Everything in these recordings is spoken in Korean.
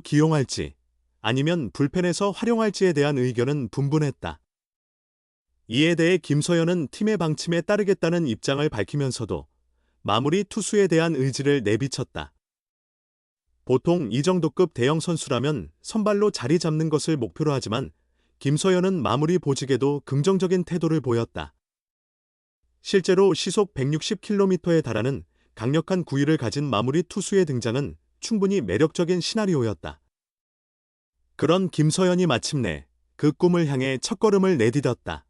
기용할지 아니면 불펜에서 활용할지에 대한 의견은 분분했다. 이에 대해 김서연은 팀의 방침에 따르겠다는 입장을 밝히면서도 마무리 투수에 대한 의지를 내비쳤다. 보통 이 정도급 대형 선수라면 선발로 자리 잡는 것을 목표로 하지만 김서연은 마무리 보직에도 긍정적인 태도를 보였다. 실제로 시속 160km에 달하는 강력한 구위를 가진 마무리 투수의 등장은 충분히 매력적인 시나리오였다. 그런 김서연이 마침내 그 꿈을 향해 첫걸음을 내디뎠다.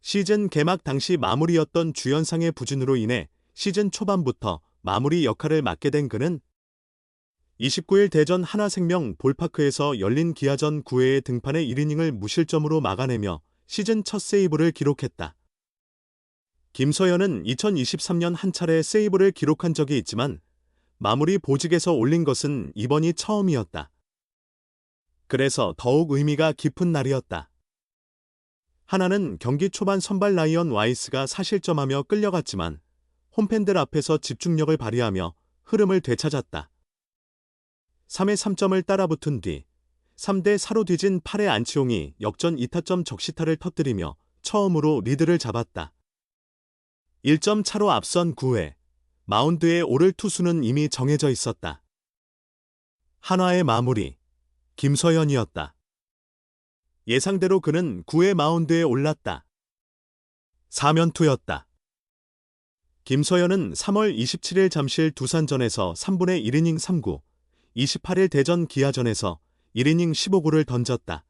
시즌 개막 당시 마무리였던 주연상의 부진으로 인해 시즌 초반부터 마무리 역할을 맡게 된 그는 29일 대전 하나생명 볼파크에서 열린 기아전 9회의 등판의 1이닝을 무실점으로 막아내며 시즌 첫 세이브를 기록했다. 김서연은 2023년 한 차례 세이브를 기록한 적이 있지만 마무리 보직에서 올린 것은 이번이 처음이었다. 그래서 더욱 의미가 깊은 날이었다. 하나는 경기 초반 선발 라이언 와이스가 사실점하며 끌려갔지만 홈팬들 앞에서 집중력을 발휘하며 흐름을 되찾았다. 3회 3점을 따라붙은 뒤 3대 4로 뒤진 8회 안치홍이 역전 2타점 적시타를 터뜨리며 처음으로 리드를 잡았다. 1점 차로 앞선 9회 마운드에 오를 투수는 이미 정해져 있었다. 한화의 마무리 김서연이었다. 예상대로 그는 9회 마운드에 올랐다. 사면투였다. 김서연은 3월 27일 잠실 두산전에서 3분의 1이닝 3구, 28일 대전 기아전에서 1이닝 15구를 던졌다.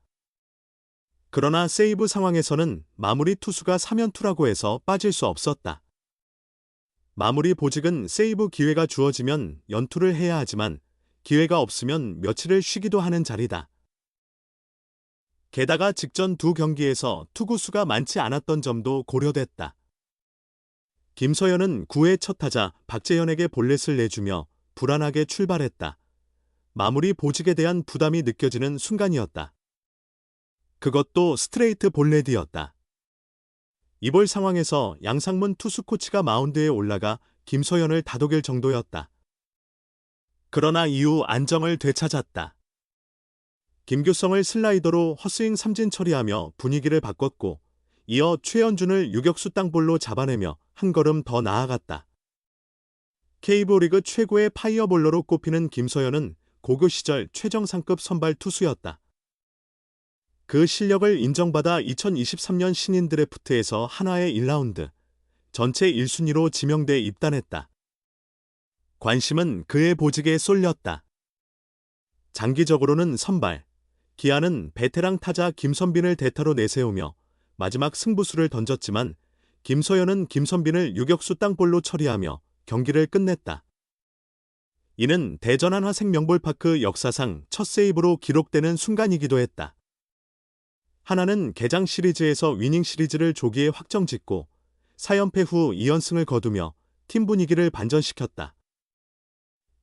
그러나 세이브 상황에서는 마무리 투수가 사면투라고 해서 빠질 수 없었다. 마무리 보직은 세이브 기회가 주어지면 연투를 해야 하지만 기회가 없으면 며칠을 쉬기도 하는 자리다. 게다가 직전 두 경기에서 투구수가 많지 않았던 점도 고려됐다. 김서연은 9회 첫 타자 박재현에게 볼넷을 내주며 불안하게 출발했다. 마무리 보직에 대한 부담이 느껴지는 순간이었다. 그것도 스트레이트 볼넷이었다. 이볼 상황에서 양상문 투수 코치가 마운드에 올라가 김서연을 다독일 정도였다. 그러나 이후 안정을 되찾았다. 김규성을 슬라이더로 헛스윙 삼진 처리하며 분위기를 바꿨고 이어 최현준을 유격수 땅볼로 잡아내며 한 걸음 더 나아갔다. K리그 최고의 파이어볼러로 꼽히는 김서연은 고교 시절 최정상급 선발 투수였다. 그 실력을 인정받아 2023년 신인 드래프트에서 한화의 1라운드 전체 1순위로 지명돼 입단했다. 관심은 그의 보직에 쏠렸다. 장기적으로는 선발, 기아는 베테랑 타자 김선빈을 대타로 내세우며 마지막 승부수를 던졌지만 김서연은 김선빈을 유격수 땅볼로 처리하며 경기를 끝냈다. 이는 대전 한화 생명볼파크 역사상 첫 세이브로 기록되는 순간이기도 했다. 하나는 개장 시리즈에서 위닝 시리즈를 조기에 확정짓고 4연패 후 2연승을 거두며 팀 분위기를 반전시켰다.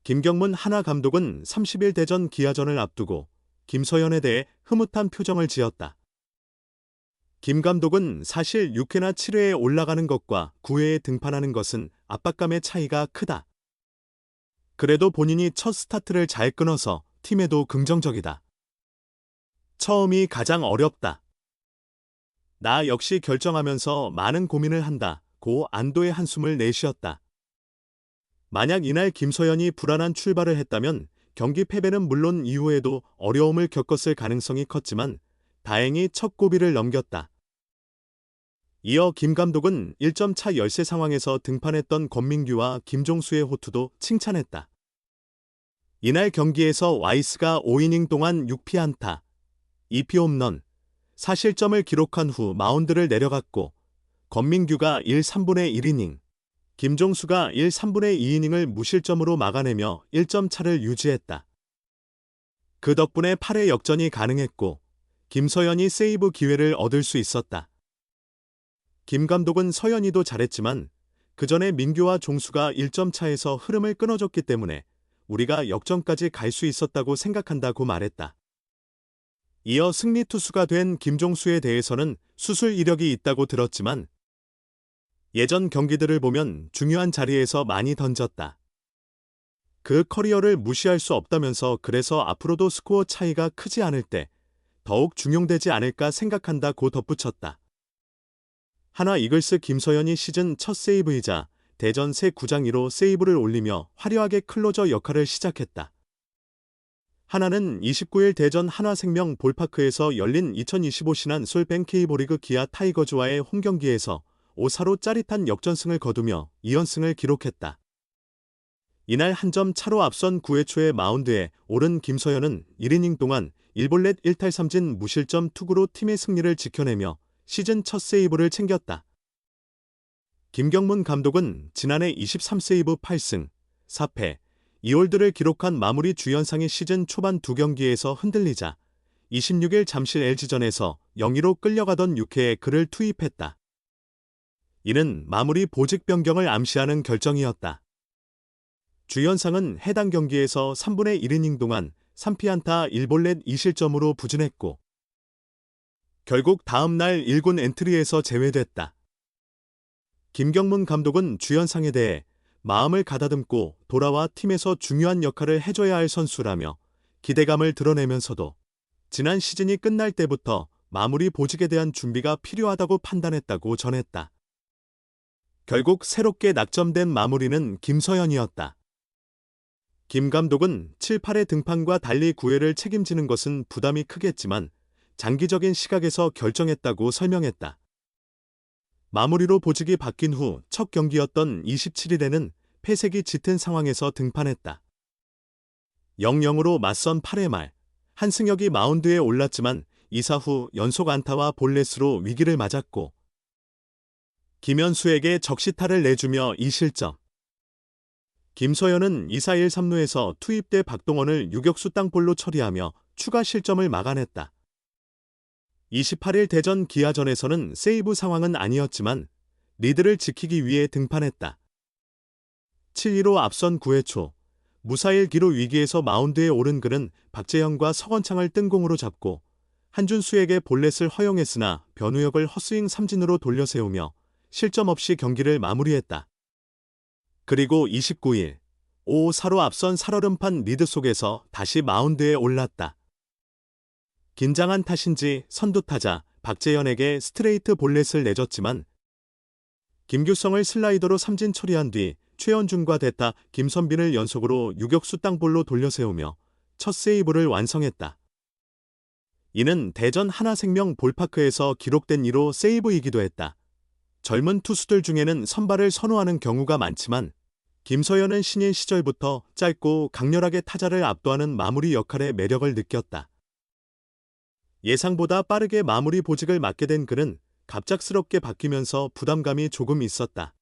김경문 하나 감독은 30일 대전 기아전을 앞두고 김서연에 대해 흐뭇한 표정을 지었다. 김 감독은 사실 6회나 7회에 올라가는 것과 9회에 등판하는 것은 압박감의 차이가 크다. 그래도 본인이 첫 스타트를 잘 끊어서 팀에도 긍정적이다. 처음이 가장 어렵다. 나 역시 결정하면서 많은 고민을 한다. 고 안도의 한숨을 내쉬었다. 만약 이날 김서연이 불안한 출발을 했다면 경기 패배는 물론 이후에도 어려움을 겪었을 가능성이 컸지만 다행히 첫 고비를 넘겼다. 이어 김 감독은 1점 차 열세 상황에서 등판했던 권민규와 김종수의 호투도 칭찬했다. 이날 경기에서 와이스가 5이닝 동안 6피 안타, 2피 홈런, 사실점을 기록한 후 마운드를 내려갔고 권민규가 1, 3분의 1이닝, 김종수가 1, 3분의 2이닝을 무실점으로 막아내며 1점 차를 유지했다. 그 덕분에 8회 역전이 가능했고 김서연이 세이브 기회를 얻을 수 있었다. 김 감독은 서연이도 잘했지만 그 전에 민규와 종수가 1점 차에서 흐름을 끊어줬기 때문에 우리가 역전까지 갈 수 있었다고 생각한다고 말했다. 이어 승리 투수가 된 김종수에 대해서는 수술 이력이 있다고 들었지만 예전 경기들을 보면 중요한 자리에서 많이 던졌다. 그 커리어를 무시할 수 없다면서 그래서 앞으로도 스코어 차이가 크지 않을 때 더욱 중용되지 않을까 생각한다고 덧붙였다. 하나 이글스 김서연이 시즌 첫 세이브이자 대전 새 구장 1호 세이브를 올리며 화려하게 클로저 역할을 시작했다. 하나는 29일 대전 한화생명 볼파크에서 열린 2025 신한 솔뱅 K보리그 기아 타이거즈와의 홈경기에서 5사로 짜릿한 역전승을 거두며 2연승을 기록했다. 이날 한 점 차로 앞선 9회 초에 마운드에 오른 김서현은 1이닝 동안 1볼넷 1탈 3진 무실점 투구로 팀의 승리를 지켜내며 시즌 첫 세이브를 챙겼다. 김경문 감독은 지난해 23세이브 8승, 4패, 2홀드를 기록한 마무리 주연상의 시즌 초반 두 경기에서 흔들리자 26일 잠실 LG전에서 0-2로 끌려가던 6회에 그를 투입했다. 이는 마무리 보직 변경을 암시하는 결정이었다. 주연상은 해당 경기에서 3분의 1이닝 동안 3피안타 1볼넷 2실점으로 부진했고 결국 다음 날 1군 엔트리에서 제외됐다. 김경문 감독은 주연상에 대해 마음을 가다듬고 돌아와 팀에서 중요한 역할을 해줘야 할 선수라며 기대감을 드러내면서도 지난 시즌이 끝날 때부터 마무리 보직에 대한 준비가 필요하다고 판단했다고 전했다. 결국 새롭게 낙점된 마무리는 김서연이었다. 김 감독은 7, 8회 등판과 달리 9회를 책임지는 것은 부담이 크겠지만 장기적인 시각에서 결정했다고 설명했다. 마무리로 보직이 바뀐 후 첫 경기였던 27일에는 패색이 짙은 상황에서 등판했다. 0-0으로 맞선 8회 말 한승혁이 마운드에 올랐지만 이사 후 연속 안타와 볼넷으로 위기를 맞았고 김현수에게 적시타를 내주며 2실점. 김서연은 2사 1 3루에서 투입대 박동원을 유격수 땅볼로 처리하며 추가 실점을 막아냈다. 28일 대전 기아전에서는 세이브 상황은 아니었지만 리드를 지키기 위해 등판했다. 7-2로 앞선 9회 초 무사일 기로 위기에서 마운드에 오른 그는 박재영과 서건창을 뜬공으로 잡고 한준수에게 볼넷을 허용했으나 변우혁을 헛스윙 삼진으로 돌려 세우며 실점 없이 경기를 마무리했다. 그리고 29일 5-4로 앞선 살얼음판 리드 속에서 다시 마운드에 올랐다. 긴장한 탓인지 선두타자 박재현에게 스트레이트 볼넷을 내줬지만 김규성을 슬라이더로 삼진 처리한 뒤 최현준과 대타 김선빈을 연속으로 유격수 땅볼로 돌려세우며 첫 세이브를 완성했다. 이는 대전 하나생명 볼파크에서 기록된 2로 세이브이기도 했다. 젊은 투수들 중에는 선발을 선호하는 경우가 많지만 김서연은 신인 시절부터 짧고 강렬하게 타자를 압도하는 마무리 역할의 매력을 느꼈다. 예상보다 빠르게 마무리 보직을 맡게 된 그는 갑작스럽게 바뀌면서 부담감이 조금 있었다.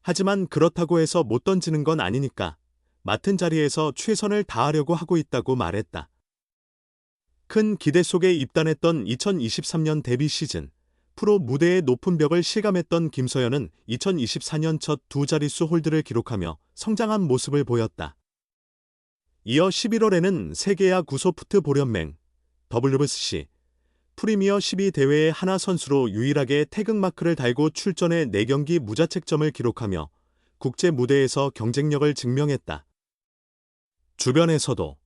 하지만 그렇다고 해서 못 던지는 건 아니니까 맡은 자리에서 최선을 다하려고 하고 있다고 말했다. 큰 기대 속에 입단했던 2023년 데뷔 시즌, 프로 무대의 높은 벽을 실감했던 김서연은 2024년 첫 두 자릿수 홀드를 기록하며 성장한 모습을 보였다. 이어 11월에는 세계야 구 소프트 보련맹, WBC, 프리미어 12 대회의 하나 선수로 유일하게 태극마크를 달고 출전해 4경기 무자책점을 기록하며 국제 무대에서 경쟁력을 증명했다. 주변에서도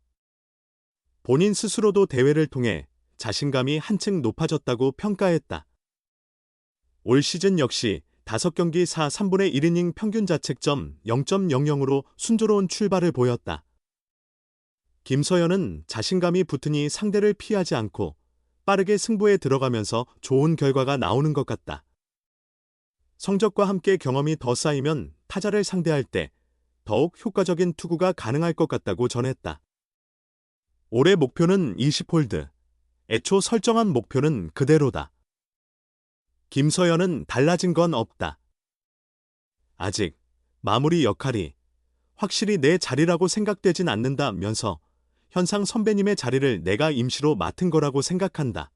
본인 스스로도 대회를 통해 자신감이 한층 높아졌다고 평가했다. 올 시즌 역시 5경기 4 3분의 1이닝 평균 자책점 0.00으로 순조로운 출발을 보였다. 김서연은 자신감이 붙으니 상대를 피하지 않고 빠르게 승부에 들어가면서 좋은 결과가 나오는 것 같다. 성적과 함께 경험이 더 쌓이면 타자를 상대할 때 더욱 효과적인 투구가 가능할 것 같다고 전했다. 올해 목표는 20홀드. 애초 설정한 목표는 그대로다. 김서연은 달라진 건 없다. 아직 마무리 역할이 확실히 내 자리라고 생각되진 않는다면서 현상 선배님의 자리를 내가 임시로 맡은 거라고 생각한다.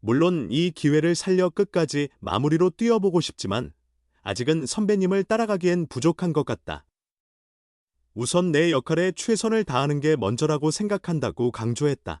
물론 이 기회를 살려 끝까지 마무리로 뛰어보고 싶지만 아직은 선배님을 따라가기엔 부족한 것 같다. 우선 내 역할에 최선을 다하는 게 먼저라고 생각한다고 강조했다.